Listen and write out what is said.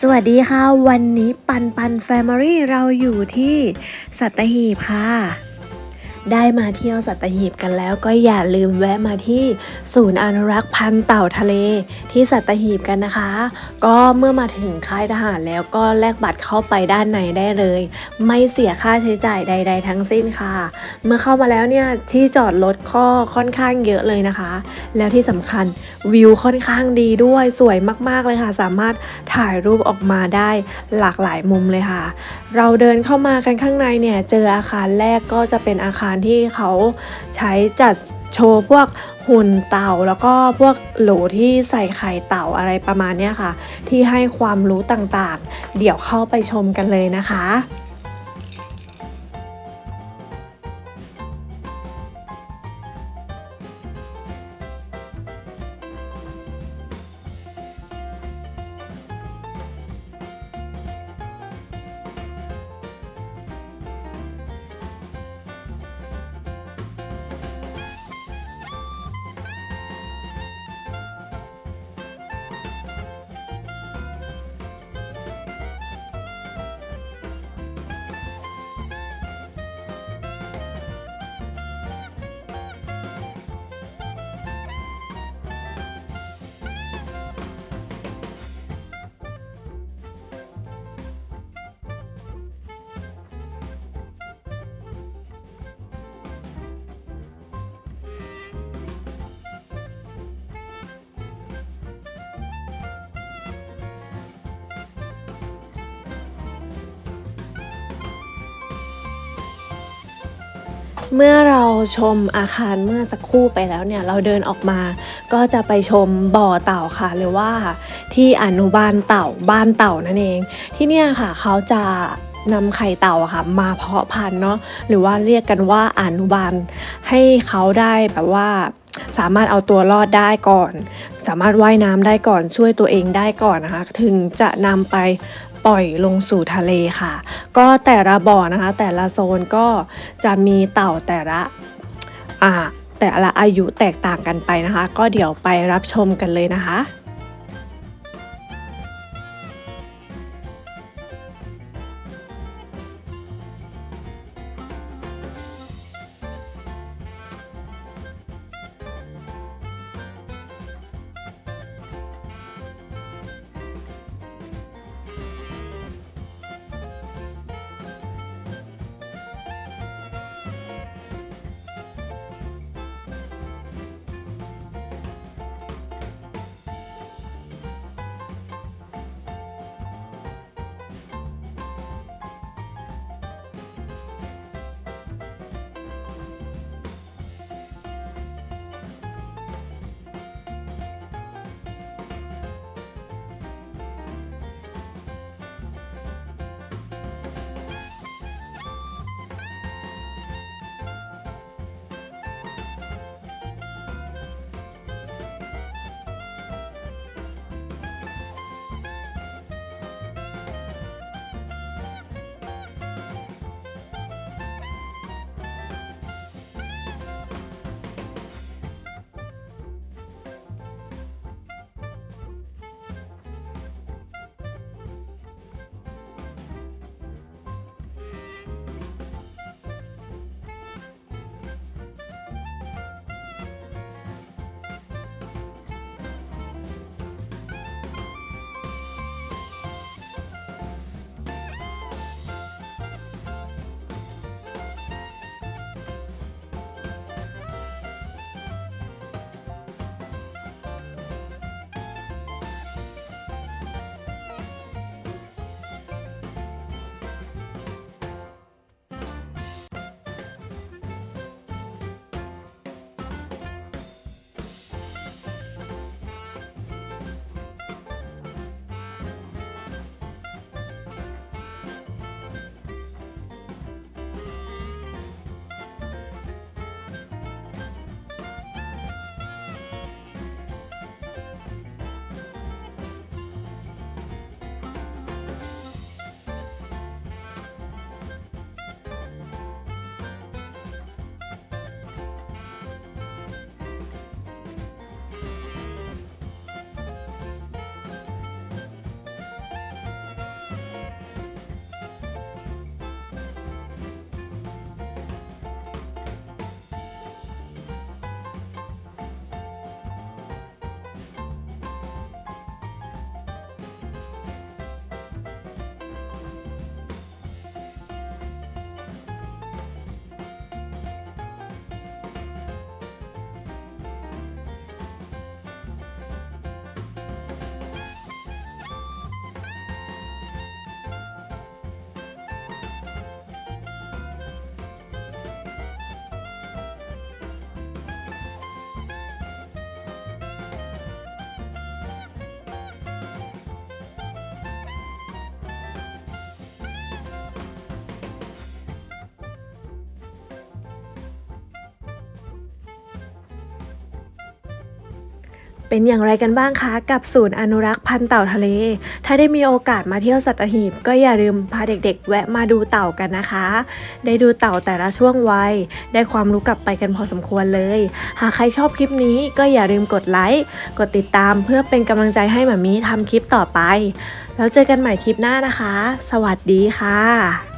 สวัสดีค่ะ วันนี้ปันปันแฟมิลี่เราอยู่ที่สัตหีบค่ะ ได้มาเที่ยวสัตหีบกันแล้วก็อย่าลืมแวะมาที่ศูนย์อนุรักษ์พันธุ์เต่าทะเล ที่สัตหีบกันนะคะ ก็เมื่อมาถึงค่ายทหารแล้วก็แลกบัตรเข้าไปด้านในได้เลย ไม่เสียค่าใช้จ่ายใด ๆ ทั้งสิ้นค่ะ เมื่อเข้ามาแล้วเนี่ยที่จอดรถก็ค่อนข้างเยอะเลยนะคะ แล้วที่สำคัญวิวค่อนข้างดีด้วยสวยมากๆเลยค่ะ สามารถถ่ายรูปออกมาได้หลากหลายมุมเลยค่ะ เราเดินเข้ามากันข้างในเนี่ยเจออาคารแรกก็จะเป็นอาคารที่เขาใช้จัดโชว์พวกหุ่นเต่าแล้วก็พวกโหลที่ใส่ไข่เต่าอะไรประมาณนี้ค่ะ ที่ให้ความรู้ต่างๆ เดี๋ยวเข้าไปชมกันเลยนะคะ เมื่อเราชมอาคารเมื่อสักครู่ไปแล้วเนี่ยเราเดินออกมา ก็จะไปชมบ่อเต่าค่ะ หรือว่าที่อนุบาลเต่าบ้านเต่านั่นเอง ที่เนี่ยค่ะเขาจะนำไข่เต่าค่ะมาเพาะพันธุ์เนาะหรือว่าเรียกกันว่าอนุบาลให้เขาได้แบบว่าสามารถเอาตัวรอดได้ก่อน สามารถว่ายน้ำได้ก่อนช่วยตัวเองได้ก่อนนะคะ ถึงจะนำไป ปล่อยลงสู่ทะเลค่ะ ก็แต่ละบ่อนะคะ แต่ละโซนก็จะมีเต่าแต่ละอ่าแต่ละอายุแตกต่างกันไปนะคะ ก็เดี๋ยวไปรับชมกันเลยนะคะ เป็นอย่างไรกันบ้างคะ กับศูนย์อนุรักษ์พันธุ์เต่าทะเล ถ้าได้มีโอกาสมาเที่ยวสัตหีบ ก็อย่าลืมพาเด็กๆ แวะมาดูเต่ากันนะคะ ได้ดูเต่าแต่ละช่วงวัย ได้ความรู้กลับไปกันพอสมควรเลย หากใครชอบคลิปนี้ก็อย่าลืมกดไลค์กดติดตามเพื่อเป็นกำลังใจให้หมามีทำคลิปต่อไป แล้วเจอกันใหม่คลิปหน้านะคะ สวัสดีค่ะ